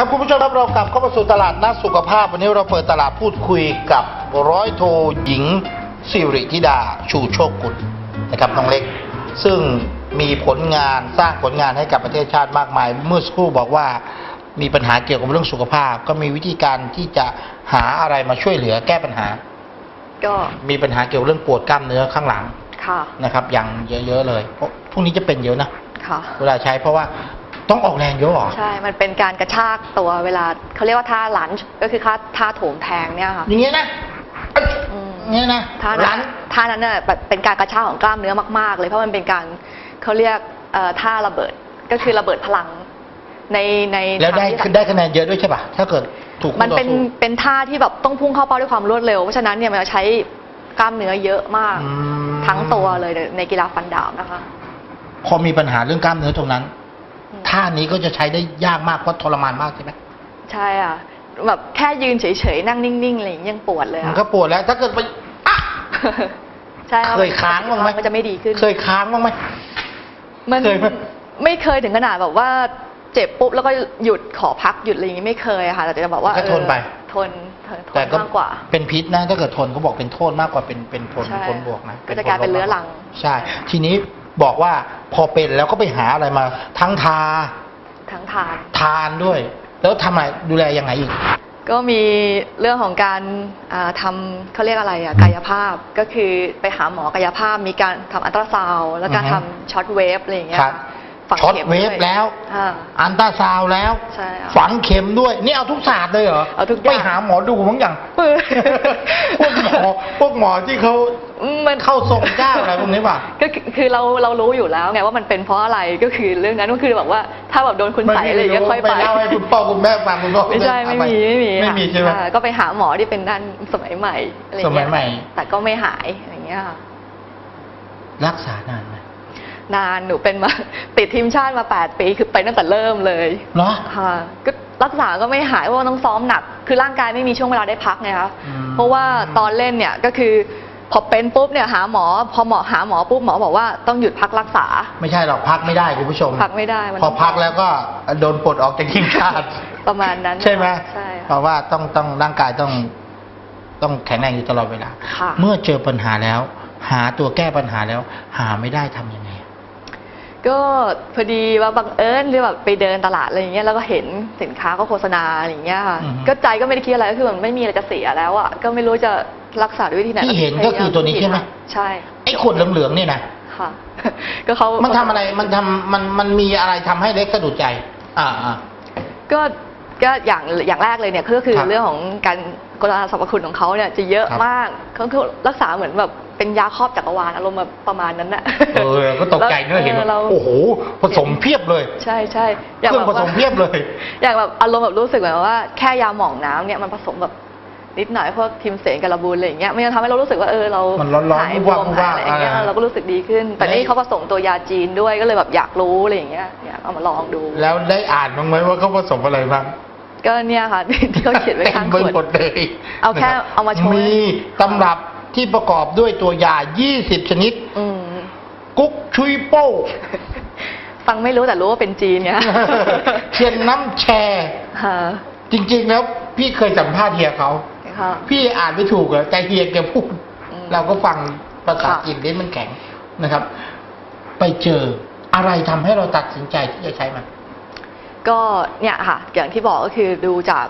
ครับคุณผู้ชมครับเรากลับเข้ามาสู่ตลาดนัดสุขภาพ วันนี้เราเปิดตลาดพูดคุยกับร้อยโทหญิงสิริธิดาชูโชคกุลนะครับน้องเล็ก ซึ่งมีผลงานสร้างผลงานให้กับประเทศชาติมากมาย เมื่อสักครู่บอกว่ามีปัญหาเกี่ยวกับเรื่องสุขภาพ ก็มีวิธีการที่จะหาอะไรมาช่วยเหลือแก้ปัญหา ก็มีปัญหาเกี่ยวกับเรื่องปวดกล้ามเนื้อข้างหลังค่ะ นะครับอย่างเยอะๆเลยเพราะพวกนี้จะเป็นเยอะนะค่ะ เวลาใช้เพราะว่า ต้องออกแรงเยอะเหรอ ใช่ มันเป็นการกระชากตัวเวลาเขาเรียกว่าท่าลันช์ก็คือท่าท่าโถมแทงเนี่ยค่ะ อย่างเงี้ยนะอืมอย่างเงี้ยนะท่าร้านั้นนท่านั้นเนี่ยแบบเป็นการกระชากของกล้ามเนื้อมาก ๆ เลยเพราะมันเป็นการเขาเรียกเอ่อท่าระเบิดก็คือระเบิดพลังในในแล้วได้ทางที่ คือได้คะแนนเยอะด้วยใช่ป่ะ ถ้าเกิดถูกคู่มันเป็นต่อสู้ เป็นท่าที่แบบต้องพุ่งเข้าเป้าด้วยความรวดเร็ว เพราะฉะนั้นเนี่ยมันจะใช้กล้ามเนื้อเยอะมาก อืม ทั้งตัวเลยในในกีฬาฟันดาบนะคะ พอมีปัญหาเรื่องกล้ามเนื้อตรงนั้นอืม ท่านี้ก็จะใช้ได้ยากมากเพราะทรมานมากใช่ไหมใช่อะแบบแค่ยืนเฉยๆนั่งนิ่งๆอะไรอย่างเงี้ยยังปวดเลยมันอะก็ปวดแล้ว ถ้าเกิดไปอะ ใช่รับเคยค้างบ้างไหม มันจะไม่ดีขึ้น เคยค้างบ้างไหม มันเคยไหม ไม่เคยถึงขนาดแบบว่าเจ็บปุ๊บแล้วก็หยุดขอพักหยุดอะไรอย่างงี้ไม่เคยอะค่ะแต่จะบอกว่าก็ทนไป เออทนทนทแต่นก็มากกว่า เป็นพิษนะถ้าเกิดทนเขาบอกเป็นโทษมากกว่าเป็นเป็นผลใช่ผลบวกนะก็จะกลายเป็นเรื้อรัง ใช่ ทีนี้ บอกว่าพอเป็นแล้วก็ไปหาอะไรมา ทั้งทา ทั้งทาน ทานด้วย แล้วทำอะไรดูแลยังไงอีก ก็มีเรื่องของการอ่าทำเขาเรียกอะไรอะกายภาพก็คือไปหาหมอกายภาพมีการทำอัลตราซาวด์แล้วก็อือฮึทำช็อตเวฟอะไรอย่างเงี้ยครับฝังช็อตข็มเวฟด้วยแล้ว อ่า อันตราซาวด์แล้ว ใช่ค่ะฝังเข็มด้วย นี่เอาทุกศาสตร์เลยเหรอเอาทุกอย่าง ไปหาหมอดูมั้งอย่างเออพวกหมอพวกหมอที่เขา มันเข้าทรงเจ้าอะไรพวกนี้ป่ะ ก็คือคือเราเรารู้อยู่แล้วไงว่ามันเป็นเพราะอะไรก็คือเรื่องนั้นก็คือแบบว่าถ้าแบบโดนคุณใส่อะไรอย่างเงี้ยค่อยไป เล่าให้คุณพ่อคุณแม่ฟังคุณพ่อคุณไม่แม่ใช่ฟัไม่งมีไม่มีไม่ค่ะมีใช่ไหม อ่าก็ไปหาหมอที่เป็นด้านสมัยใหม่อะไรอย่างเงี้สมัยใหม่ แต่ก็ไม่หายอะไรอย่างเงี้ยค่ะรักษานานไหมนานหนูเป็นมา ติดทีมชาติมา 8 ปีคือเป็นตั้งแต่เริ่มเลย เหรอ ค่ะก็รักษาก็ไม่หายเพราะว่าต้องซ้อมหนัก คือร่างกายไม่มีช่วงเวลาได้พักไงคะอืมเพราะว่าตอนเล่นเนี่ยก็คือ พอเป็นปุ๊บเนี่ยหาหมอ พอหมอหาหมอปุ๊บหมอบอกว่าต้องหยุดพักรักษา ไม่ใช่หรอกพักไม่ได้คุณผู้ชม พักไม่ได้มันพอพักแล้วก็โดนปลดออกจากทีมชาติประมาณนั้นใช่ไหมใช่เพค่ะราะว่าต้องต้องร่างกายต้องต้องแข็งแรงอยู่ตลอดเวลาค่ะเมื่อเจอปัญหาแล้ว หาตัวแก้ปัญหาแล้ว หาไม่ได้ทำยังไง ก็พอดีว่าบังเอิญหรือแบบไปเดินตลาดอะไรอย่างเงี้ยแล้วก็เห็นสินค้าก็โฆษณาอะไรอย่างเงี้ยค่ะอือฮึ ก็ใจก็ไม่ได้คิดอะไรก็คือมันไม่มีอะไรจะเสียแล้วอะก็ไม่รู้จะรักษาด้วยวิธีไหนที่เห็นก็คือตัวนี้ใช่ไหม ใช่ไอ้ขวดเหลืองๆเนี่ยนะค่ะ ก็เขามันทำอะไรมันทำมันมันมีอะไรทำให้เล็กสะดุดใจ อ่าอ่า ก็ก็อย่างอย่างแรกเลยเนี่ยก็คือครับเรื่องของการกลสรรพคุณของเขาเนี่ยจะเยอะครับมากเขาคือรักษาเหมือนแบบ เป็นยาครอบจักรวาลอารมณ์แบบประมาณนั้นน่ะ เออ ก็ตกใจด้วยเห็นออว่าเราโอ้โห ผสมเพียบเลย ใช่ใช่เครื่องผสมเพียบเลย อย่างแบบอารมณ์แบบรู้สึกเหมือนว่าแค่ยาหม่องน้ำเนี่ยมันผสมแบบนิดหน่อยพวกทิมเสนกับระบูลอะไรอย่างเงี้ยมันจะทำให้เรารู้สึกว่าเออเรามันร้อนๆหายบว่าวมงๆหายอะไรอย่างเงี้ยอ่าเราก็รู้สึกดีขึ้น แต่แล้วนี่เขาผสมตัวยาจีนด้วยก็เลยแบบอยากรู้อะไรอย่างเงี้ยอยากเอามาลองดู แล้วได้อ่านบ้างไหมว่าเขาผสมอะไรบ้างก็เนี่ยค่ะที่เขาเขียนไว้ข้างขเต็มวไปหมดดเลยเอาแค่นะครับเอามาโชว์มีตำรับ ที่ประกอบด้วยตัวยา 20 ชนิด อืมกุ๊กชุยโป้ ฟังไม่รู้แต่รู้ว่าเป็นจีนเนี่ยเทียนน้ำแชร์ ค่ะจริงๆแล้วพี่เคยสัมภาษณ์เฮียเขา ค่ะ พี่อ่านไม่ถูกอะแต่เฮียแกพูด อืมเราก็ฟังภาษาค่ะ จีนนี้มันแข็งนะครับ ไปเจออะไรทำให้เราตัดสินใจที่จะใช้มัน ก็เนี่ยค่ะ อย่างที่บอกก็คือดูจาก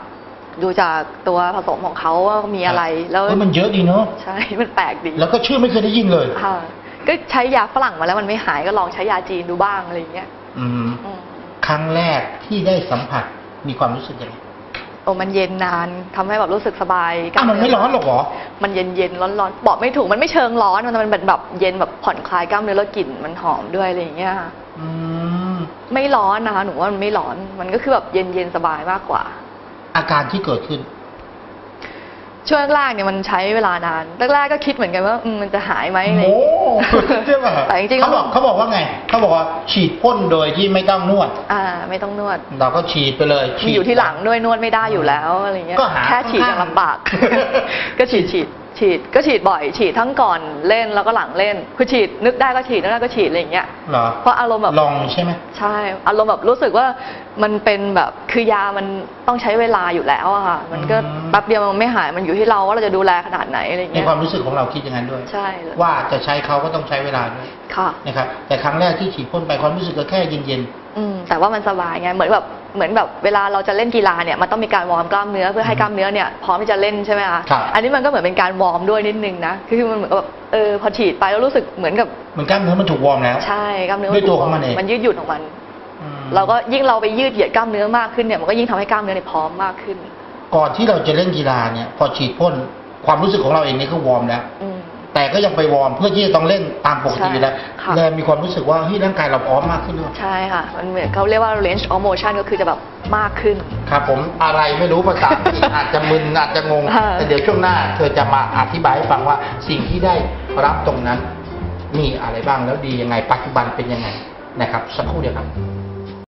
ดูจากตัวผสมของเขาว่ามีอะไรแล้วเฮ้ยมันเยอะดีเนาะใช่ มันแปลกดีแล้วก็ชื่อไม่เคยได้ยินเลยค่ะก็ใช้ยาฝรั่งมาแล้วมันไม่หายก็ลองใช้ยาจีนดูบ้างอะไรอย่างเงี้ยอืมอืมครั้งแรกที่ได้สัมผัสมีความรู้สึกยังไงโอ้มันเย็นนานทำให้แบบรู้สึกสบายอ้าวมันไม่ร้อนหรอกเหรอ มันเย็นเย็นร้อนร้อนๆบอกไม่ถูกมันไม่เชิงร้อนมันเป็นแบบเย็นแบบผ่อนคลายกล้ามเนื้อแล้วกลิ่นมันหอมด้วยอะไรอย่างเงี้ยค่ะอืม ไม่ร้อนนะคะ หนูว่ามันไม่ร้อนมันก็คือแบบเย็นเย็นๆสบายมากกว่า อาการที่เกิดขึ้น ช่วงแรกๆเนี่ยมันใช้เวลานานแรกๆก็คิดเหมือนกันว่าอืมมันจะหายไหมอะไรอโอ้ย่างเงี้ยใช่ป่ะแต่จริงๆเขาบอกเขาบอกว่าไง เขาบอกว่าฉีดพ่นโดยที่ไม่ต้องนวด อ่า ไม่ต้องนวดเราก็ฉีดไปเลยมีอยู่ที่หลังด้วยนวดไม่ได้อยู่แล้วอะไรเงี้ยก็หาแค่ฉีดข้างๆยังลำบากก็ฉีดฉีด ฉีดก็ฉีดบ่อย ฉีดทั้งก่อนเล่นแล้วก็หลังเล่น คือฉีดนึกได้ก็ฉีดนึกได้ก็ฉีดอะไรอย่างเงี้ยเหรอเพราะอารมณ์แบบลองใช่ไหมใช่ อารมณ์แบบรู้สึกว่ามันเป็นแบบคือยามันต้องใช้เวลาอยู่แล้วอะค่ะมันก็อืมแป๊บเดียวมันไม่หายมันอยู่ที่เราว่าเราจะดูแลขนาดไหนอะไรอย่างในเงี้ยความรู้สึกของเราคิดอย่างนั้นด้วย ใช่เลยว่าจะใช้เขาก็ต้องใช้เวลาด้วยค่ะ นะครับแต่ครั้งแรกที่ฉีดพ่นไปความรู้สึกก็แค่เย็นอืมแต่ว่ามันสบายไงเหมือนแบบ เหมือนแบบเวลาเราจะเล่นกีฬาเนี่ยมันต้องมีการวอร์มกล้ามเนื้อเพื่อให้กล้ามเนื้อเนี่ยพร้อมที่จะเล่นใช่ไหมคะครับ อันนี้มันก็เหมือนเป็นการวอร์มด้วยนิดนึงนะคือมันเหมือนกับแบบเออพอฉีดไปแล้วรู้สึกเหมือนกับๆเหมือนกล้ามเนื้อมันถูกวอร์มแล้ว ใช่กล้ามเนื้อด้วยตัวของมันเอง มันยืดหยุ่นของมัน อืมเราก็ยิ่งเราไปยืดเหยียดกล้ามเนื้อมากขึ้นเนี่ยมันก็ยิ่งทำให้กล้ามเนื้อเนี่ยพร้อมมากขึ้น ก่อนที่เราจะเล่นกีฬาเนี่ย พอฉีดพ่นความรู้สึกของเราเองนี่ก็วอร์มแล้ว อืม แต่ก็ยังไปวอร์มเพื่อที่จะต้องเล่นตามปกติอยู่แล้วใช่ค่ะแล้วมีความรู้สึกว่าเฮ้ยร่างกายเราพร้อมมากขึ้นหรือเปล่า ใช่ค่ะ มันเหมือนเขาเรียกว่า range of motion ก็คือจะแบบมากขึ้น ครับผมอะไรไม่รู้ภาษาอังกฤษ อาจจะมึนอาจจะงงค่ะแต่เดี๋ยวช่วงหน้า เธอจะมาอธิบายให้ฟังว่าสิ่งที่ได้รับตรงนั้น มีอะไรบ้างแล้วดียังไง ปัจจุบันเป็นยังไงนะครับ สักครู่เดียวครับ